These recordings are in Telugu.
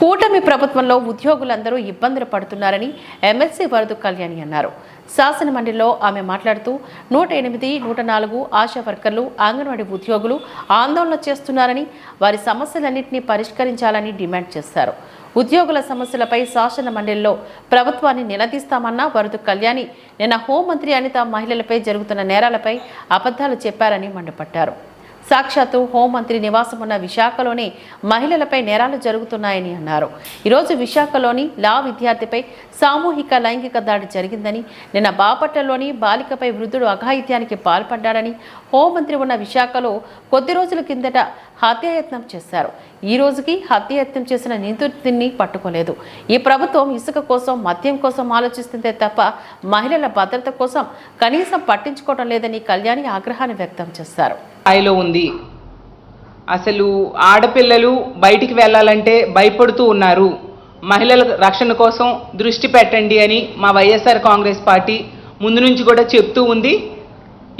కూటమి ప్రభుత్వంలో ఉద్యోగులందరూ ఇబ్బందులు పడుతున్నారని ఎమ్మెల్సీ వరదు కళ్యాణి అన్నారు. శాసన మండలిలో ఆమె మాట్లాడుతూ నూట ఎనిమిది నూట నాలుగు ఆశా వర్కర్లు అంగన్వాడీ ఉద్యోగులు ఆందోళన చేస్తున్నారని వారి సమస్యలన్నింటినీ పరిష్కరించాలని డిమాండ్ చేశారు. ఉద్యోగుల సమస్యలపై శాసన మండలిలో ప్రభుత్వాన్ని నిలదీస్తామన్న వరదు కళ్యాణి నిన్న హోంమంత్రి అనిత మహిళలపై జరుగుతున్న నేరాలపై అబద్ధాలు చెప్పారని మండిపడ్డారు. సాక్షాత్తు హోంమంత్రి నివాసం ఉన్న విశాఖలోని మహిళలపై నేరాలు జరుగుతున్నాయని అన్నారు. ఈరోజు విశాఖలోని లా విద్యార్థిపై సామూహిక లైంగిక దాడి జరిగిందని నిన్న బాపట్లలోని బాలికపై వృద్ధుడు అఘాయిత్యానికి పాల్పడ్డాడని హోంమంత్రి ఉన్న విశాఖలో కొద్ది రోజుల కిందట హత్యాయత్నం చేశారు. ఈ రోజుకి హత్యాయత్నం చేసిన నిందితుడిని పట్టుకోలేదు. ఈ ప్రభుత్వం ఇసుక కోసం మద్యం కోసం ఆలోచిస్తుందే తప్ప మహిళల భద్రత కోసం కనీసం పట్టించుకోవడం లేదని కళ్యాణి ఆగ్రహాన్ని వ్యక్తం చేశారు. స్థాయిలో ఉంది. అసలు ఆడపిల్లలు బయటికి వెళ్ళాలంటే భయపడుతూ ఉన్నారు. మహిళల రక్షణ కోసం దృష్టి పెట్టండి అని మా వైఎస్ఆర్ కాంగ్రెస్ పార్టీ ముందు నుంచి కూడా చెప్తూ ఉంది.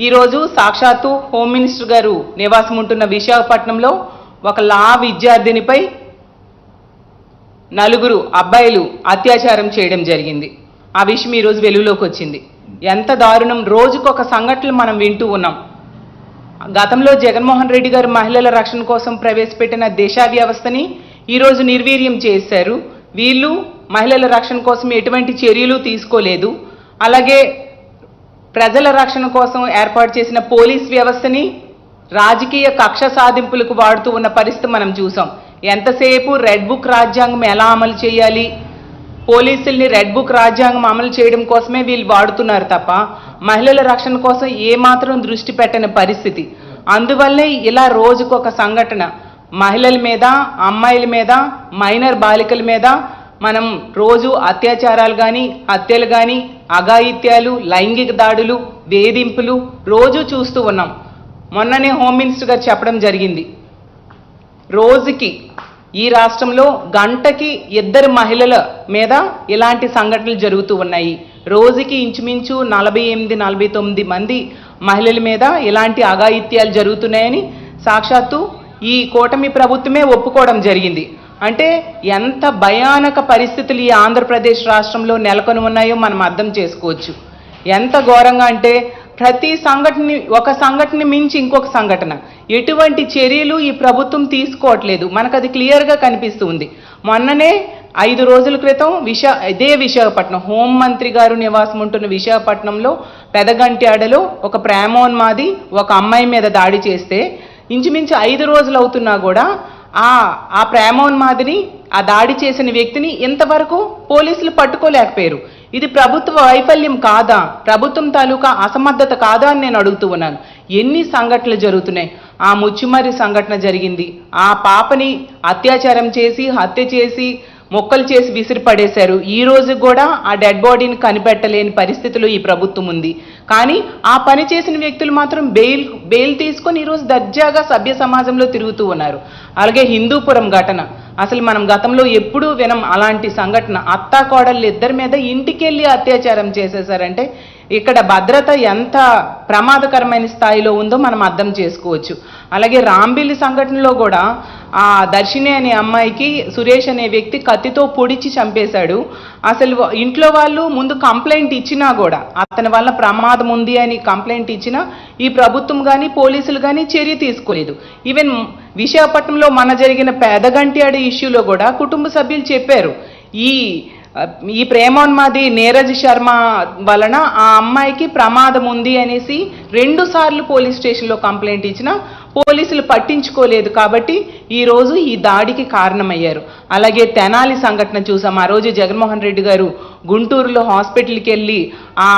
ఈరోజు సాక్షాత్తు హోమ్ మినిస్టర్ గారు నివాసం ఉంటున్న విశాఖపట్నంలో ఒక లా విద్యార్థినిపై నలుగురు అబ్బాయిలు అత్యాచారం చేయడం జరిగింది. ఆ విషయం ఈరోజు వెలుగులోకి వచ్చింది. ఎంత దారుణం. రోజుకొక సంఘటనలు మనం వింటూ ఉన్నాం. గతంలో జగన్మోహన్ రెడ్డి గారు మహిళల రక్షణ కోసం ప్రవేశపెట్టిన దిశా వ్యవస్థని ఈరోజు నిర్వీర్యం చేశారు. వీళ్ళు మహిళల రక్షణ కోసం ఎటువంటి చర్యలు తీసుకోలేదు. అలాగే ప్రజల రక్షణ కోసం ఏర్పాటు చేసిన పోలీస్ వ్యవస్థని రాజకీయ కక్ష సాధింపులకు వాడుతూ ఉన్న పరిస్థితి మనం చూసాం. ఎంతసేపు రెడ్ బుక్ రాజ్యాంగం ఎలా అమలు చేయాలి? పోలీసుల్ని రెడ్ బుక్ రాజ్యాంగం అమలు చేయడం కోసమే వీళ్ళు వాడుతున్నారు తప్ప మహిళల రక్షణ కోసం ఏమాత్రం దృష్టి పెట్టని పరిస్థితి. అందువల్లే ఇలా రోజుకొక సంఘటన. మహిళల మీద అమ్మాయిల మీద మైనర్ బాలికల మీద మనం రోజు అత్యాచారాలు కానీ హత్యలు కానీ అఘాయిత్యాలు లైంగిక దాడులు వేధింపులు రోజు చూస్తూ ఉన్నాం. మొన్ననే హోమ్ మినిస్టర్ గారు చెప్పడం జరిగింది. రోజుకి ఈ రాష్ట్రంలో గంటకి ఇద్దరు మహిళల మీద ఇలాంటి సంఘటనలు జరుగుతూ ఉన్నాయి. రోజుకి ఇంచుమించు నలభై ఎనిమిది నలభై తొమ్మిది మంది మహిళల మీద ఇలాంటి అఘాయిత్యాలు జరుగుతున్నాయని సాక్షాత్తు ఈ కూటమి ప్రభుత్వమే ఒప్పుకోవడం జరిగింది. అంటే ఎంత భయానక పరిస్థితులు ఈ ఆంధ్రప్రదేశ్ రాష్ట్రంలో నెలకొని ఉన్నాయో మనం అర్థం చేసుకోవచ్చు. ఎంత ఘోరంగా అంటే ప్రతి సంఘటన ఒక సంఘటన మించి ఇంకొక సంఘటన. ఎటువంటి చర్యలు ఈ ప్రభుత్వం తీసుకోవట్లేదు. మనకు అది క్లియర్గా కనిపిస్తుంది. మొన్ననే ఐదు రోజుల క్రితం విశా ఇదే విశాఖపట్నం హోంమంత్రి గారు నివాసం ఉంటున్న విశాఖపట్నంలో పెదగంట్యాడలో ఒక ప్రేమోన్మాది ఒక అమ్మాయి మీద దాడి చేస్తే ఇంచుమించు ఐదు రోజులు అవుతున్నా కూడా ఆ ఆ ప్రేమోన్మాదిని ఆ దాడి చేసిన వ్యక్తిని ఇంతవరకు పోలీసులు పట్టుకోలేకపోయారు. ఇది ప్రభుత్వ వైఫల్యం కాదా? ప్రభుత్వం తాలూకా అసమర్థత కాదా అని నేను అడుగుతూ ఉన్నాను. ఎన్ని సంఘటనలు జరుగుతున్నాయి? ఆ ముచ్చుమరి సంఘటన జరిగింది. ఆ పాపని అత్యాచారం చేసి హత్య చేసి మొక్కలు చేసి విసిరిపడేశారు ఈ రోజు కూడా ఆ డెడ్ బాడీని కనిపెట్టలేని పరిస్థితిలో ఈ ప్రభుత్వం ఉంది. కానీ ఆ పని చేసిన వ్యక్తులు మాత్రం బెయిల్ బెయిల్ తీసుకొని ఈరోజు దర్జాగా సభ్య సమాజంలో తిరుగుతూ ఉన్నారు. అలాగే హిందూపురం ఘటన. అసలు మనం గతంలో ఎప్పుడూ వినం అలాంటి సంఘటన. అత్తా కోడళ్ళు ఇద్దరి మీద ఇంటికెళ్ళి అత్యాచారం చేసేసారంటే ఇక్కడ భద్రత ఎంత ప్రమాదకరమైన స్థాయిలో ఉందో మనం అర్థం చేసుకోవచ్చు. అలాగే రాంబిల్లి సంఘటనలో కూడా ఆ దర్శిని అనే అమ్మాయికి సురేష్ అనే వ్యక్తి కత్తితో పొడిచి చంపేశాడు. అసలు ఇంట్లో వాళ్ళు ముందు కంప్లైంట్ ఇచ్చినా కూడా అతని వల్ల ప్రమాదం ఉంది అని కంప్లైంట్ ఇచ్చినా ఈ ప్రభుత్వం కానీ పోలీసులు కానీ చర్య తీసుకోలేదు. ఈవెన్ విశాఖపట్నంలో మన జరిగిన పెదగంటియాడి ఇష్యూలో కూడా కుటుంబ సభ్యులు చెప్పారు. ఈ ఈ ప్రేమోన్మాది నీరజ్ శర్మ వలన ఆ అమ్మాయికి ప్రమాదం ఉంది అనేసి రెండు సార్లు పోలీస్ స్టేషన్లో కంప్లైంట్ ఇచ్చిన పోలీసులు పట్టించుకోలేదు కాబట్టి ఈ రోజు ఈ దాడికి కారణమయ్యారు. అలాగే తెనాలి సంఘటన చూసాం. ఆ రోజు జగన్మోహన్ రెడ్డి గారు గుంటూరులో హాస్పిటల్కి వెళ్ళి ఆ